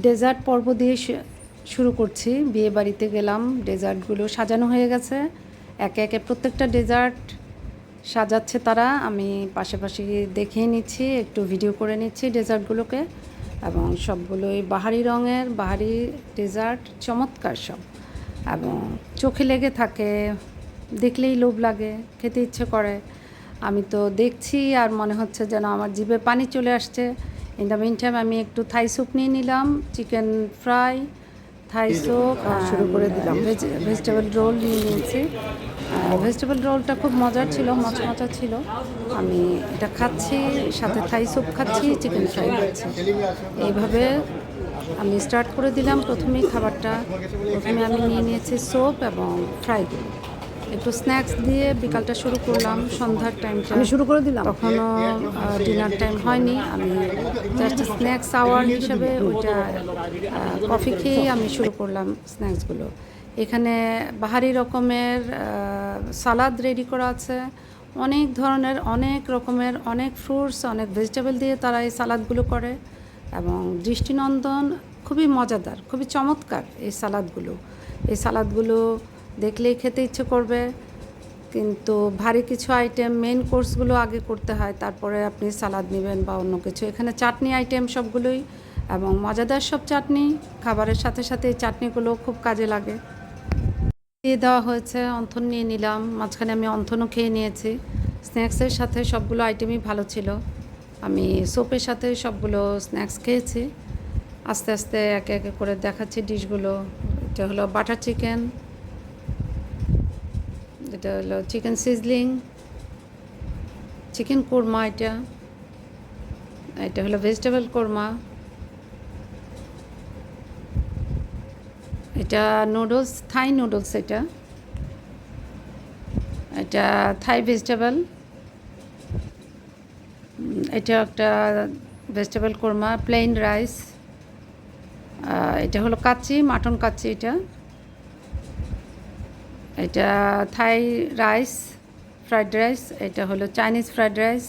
Dessert পর্ব দিয়ে শুরু করছি। বিয়ে বাড়িতে গেলাম, ডেজার্টগুলো সাজানো হয়ে গেছে। একে একে প্রত্যেকটা ডেজার্ট সাজাচ্ছে তারা। আমি পাশাপাশি দেখে নিচ্ছি, একটু ভিডিও করে নিচ্ছি ডেজার্টগুলোকে। এবং সবগুলোই বাহারি রঙের, বাহারি ডেজার্ট, চমৎকার সব। এবং চোখে লেগে থাকে, দেখলেই লোভ লাগে, খেতে ইচ্ছে করে। আমি তো দেখছি আর মনে হচ্ছে যেন আমার জিভে পানি চলে আসছে। ইন দ্য মিন টাইম আমি একটু থাই স্যুপ নিয়ে নিলাম চিকেন ফ্রাই থাই স্যুপ শুরু করে দিলাম। ভেজিটেবল রোল নিয়ে নিয়েছি। ভেজিটেবল রোলটা খুব মজার ছিল মচমচা ছিল। আমি এটা খাচ্ছি সাথে থাই স্যুপ খাচ্ছি চিকেন ফ্রাই খাচ্ছি। এইভাবে আমি স্টার্ট করে দিলাম প্রথমেই খাবারটা। প্রথমে আমি নিয়ে নিয়েছি সোপ এবং ফ্রাইগুলো একটু স্ন্যাক্স দিয়ে বিকালটা শুরু করলাম সন্ধ্যার টাইমটা আমি শুরু করে দিলাম? তখনও ডিনার টাইম হয়নি। আমি জাস্ট স্ন্যাক্স আওয়ার হিসাবে ওইটা কফি খেয়েই আমি শুরু করলাম স্ন্যাক্সগুলো এখানে বাহারি রকমের সালাদ রেডি করা আছে। অনেক ধরনের অনেক রকমের অনেক ফ্রুটস অনেক ভেজিটেবল দিয়ে তারা এই সালাদগুলো করে। এবং দৃষ্টিনন্দন খুবই মজাদার খুবই চমৎকার এই সালাদগুলো এই সালাদগুলো দেখলেই খেতে ইচ্ছে করবে। কিন্তু ভারী কিছু আইটেম মেন কোর্সগুলো আগে করতে হয়, তারপরে আপনি সালাদ নেবেন বা অন্য কিছু। এখানে চাটনি আইটেম সবগুলোই এবং মজাদার সব চাটনি, খাবারের সাথে সাথে এই চাটনিগুলো খুব কাজে লাগে। দিয়ে দেওয়া হয়েছে, অন্থন নিয়ে নিলাম, মাঝখানে আমি অন্থনও খেয়ে নিয়েছি। স্ন্যাক্সের সাথে সবগুলো আইটেমই ভালো ছিল। আমি সোপের সাথে সবগুলো স্ন্যাক্স খেয়েছি। আস্তে আস্তে একে একে করে দেখাচ্ছি ডিশগুলো এটা হলো বাটার চিকেন এটা হলো চিকেন সিজলিং চিকেন কোরমা এটা এটা হলো ভেজিটেবল কোরমা এটা নুডলস থাই নুডলস এটা এটা থাই ভেজিটেবল এটা একটা ভেজিটেবল কোরমা প্লেন রাইস এটা হলো কাচ্চি মাটন কাচ্চি এটা এটা থাই রাইস ফ্রাইড রাইস এটা হলো চাইনিজ ফ্রাইড রাইস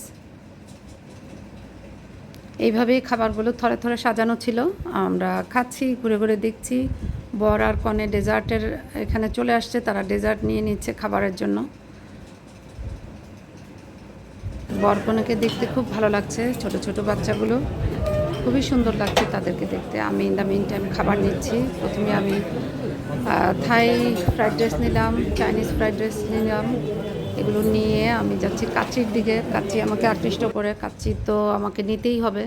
এইভাবেই খাবারগুলো থরে থরে সাজানো ছিল। আমরা খাচ্ছি, ঘুরে ঘুরে দেখছি। বর আর কনে ডেজার্টের এখানে চলে আসছে, তারা ডেজার্ট নিয়ে নিচ্ছে খাবারের জন্য। বর কনেকে দেখতে খুব ভালো লাগছে, ছোট ছোট বাচ্চাগুলো। খুবই সুন্দর লাগছে তাদেরকে দেখতে। আমি ইন দ্য মিন টাইম খাবার নিচ্ছি। প্রথমে আমি থাই ফ্রাইড রাইস নিলাম চাইনিজ ফ্রাইড রাইস নিলাম। এগুলো নিয়ে আমি যাচ্ছি কাচির দিকে। কাচি আমাকে আকৃষ্ট করে, কাচি তো আমাকে নিতেই হবে।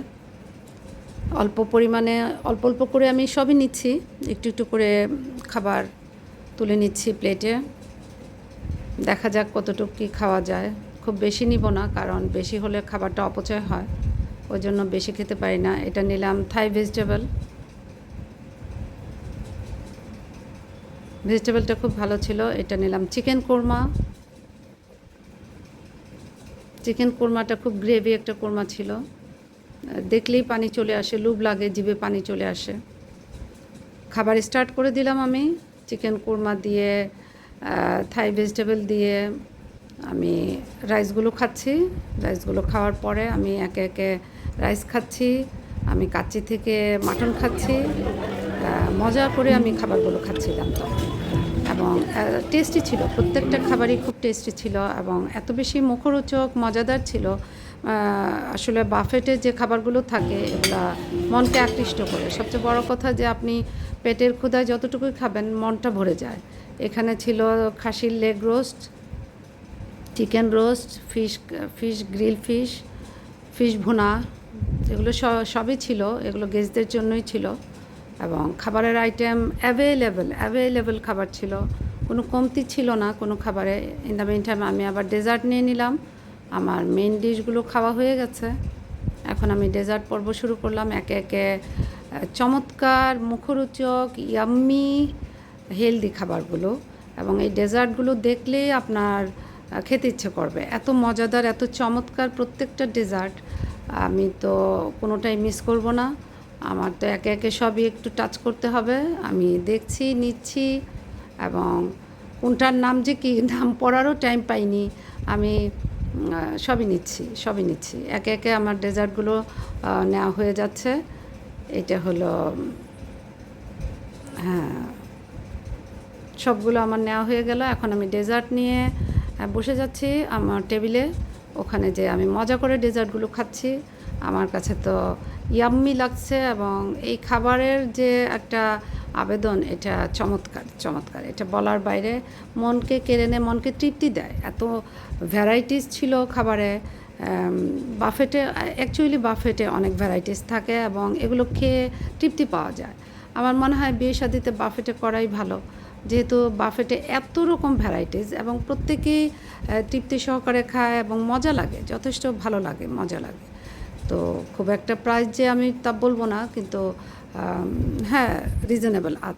অল্প পরিমাণে, অল্প অল্প করে আমি সবই নিচ্ছি। একটু একটু করে খাবার তুলে নিচ্ছি প্লেটে। দেখা যাক কতটুকু কী খাওয়া যায়। খুব বেশি নিব না, কারণ বেশি হলে খাবারটা অপচয় হয়। ওই জন্য বেশি খেতে পারি না। এটা নিলাম থাই ভেজিটেবল ভেজিটেবলটা খুব ভালো ছিল, এটা নিলাম চিকেন কোরমা চিকেন কোরমাটা খুব গ্রেভি একটা কোরমা ছিল। দেখলেই পানি চলে আসে লুব লাগে, জিভে পানি চলে আসে। খাবার স্টার্ট করে দিলাম আমি। চিকেন কোরমা দিয়ে থাই ভেজিটেবল দিয়ে আমি রাইসগুলো খাচ্ছি। রাইসগুলো খাওয়ার পরে আমি একে একে রাইস খাচ্ছি। আমি কাচ্চি থেকে মাটন খাচ্ছি। মজা করে আমি খাবারগুলো খাচ্ছিলাম। তখন এবং টেস্টি ছিল। প্রত্যেকটা খাবারই খুব টেস্টি ছিল এবং এত বেশি মুখরোচক, মজাদার ছিল। আসলে বাফেটে যে খাবারগুলো থাকে, এগুলা মনকে আকৃষ্ট করে। সবচেয়ে বড় কথা যে আপনি পেটের ক্ষুদায় যতটুকুই খাবেন, মনটা ভরে যায়। এখানে ছিল খাসির leg roast chicken roast, fish fish grill fish fish bhuna, এগুলো সবই ছিল, এগুলো গেস্টদের জন্যই ছিল। এবং খাবারের আইটেম অ্যাভেলেবেল অ্যাভেলেবেল খাবার ছিল। কোনো কমতি ছিল না কোনো খাবারে। ইন দ্য মেন টাইম আমি আবার ডেজার্ট নিয়ে নিলাম। আমার মেন ডিশগুলো খাওয়া হয়ে গেছে। এখন আমি ডেজার্ট পর্ব শুরু করলাম। একে একে চমৎকার, মুখরোচক ইয়াম্মি হেলদি খাবারগুলো। এবং এই ডেজার্টগুলো দেখলেই আপনার খেতে ইচ্ছে করবে। এত মজাদার, এত চমৎকার প্রত্যেকটা ডেজার্ট আমি তো কোনোটাই মিস করব না। আমার তো একে একে সবই একটু টাচ করতে হবে। আমি দেখছি, নিচ্ছি এবং কোনটার নাম যে কি নাম পড়ারও টাইম পাইনি, আমি সবই নিচ্ছি সবই নিচ্ছি। একে একে আমার ডেজার্টগুলো নেওয়া হয়ে যাচ্ছে। এটা হলো হ্যাঁ সবগুলো আমার নেওয়া হয়ে গেল। এখন আমি ডেজার্ট নিয়ে বসে যাচ্ছি আমার টেবিলে। ওখানে যে আমি মজা করে ডেজার্টগুলো খাচ্ছি। আমার কাছে তো ইয়াম্মি লাগছে এবং এই খাবারের যে একটা আবেদন, এটা চমৎকার চমৎকার। এটা বলার বাইরে মনকে কেড়ে নেয়, মনকে তৃপ্তি দেয়। এত ভ্যারাইটিস ছিল খাবারে। বাফেটে অ্যাকচুয়ালি বাফেটে অনেক ভ্যারাইটিস থাকে এবং এগুলো খেয়ে তৃপ্তি পাওয়া যায়। আমার মনে হয় বিয়ে শাদিতে বাফেটে করাই ভালো। যেহেতু বাফেটে এত রকম ভ্যারাইটিস এবং প্রত্যেকেই তৃপ্তি সহকারে খায় এবং মজা লাগে, যথেষ্ট ভালো লাগে, মজা লাগে। তো খুব একটা প্রাইস যে আমি তা বলব না, কিন্তু হ্যাঁ রিজনেবল আছে।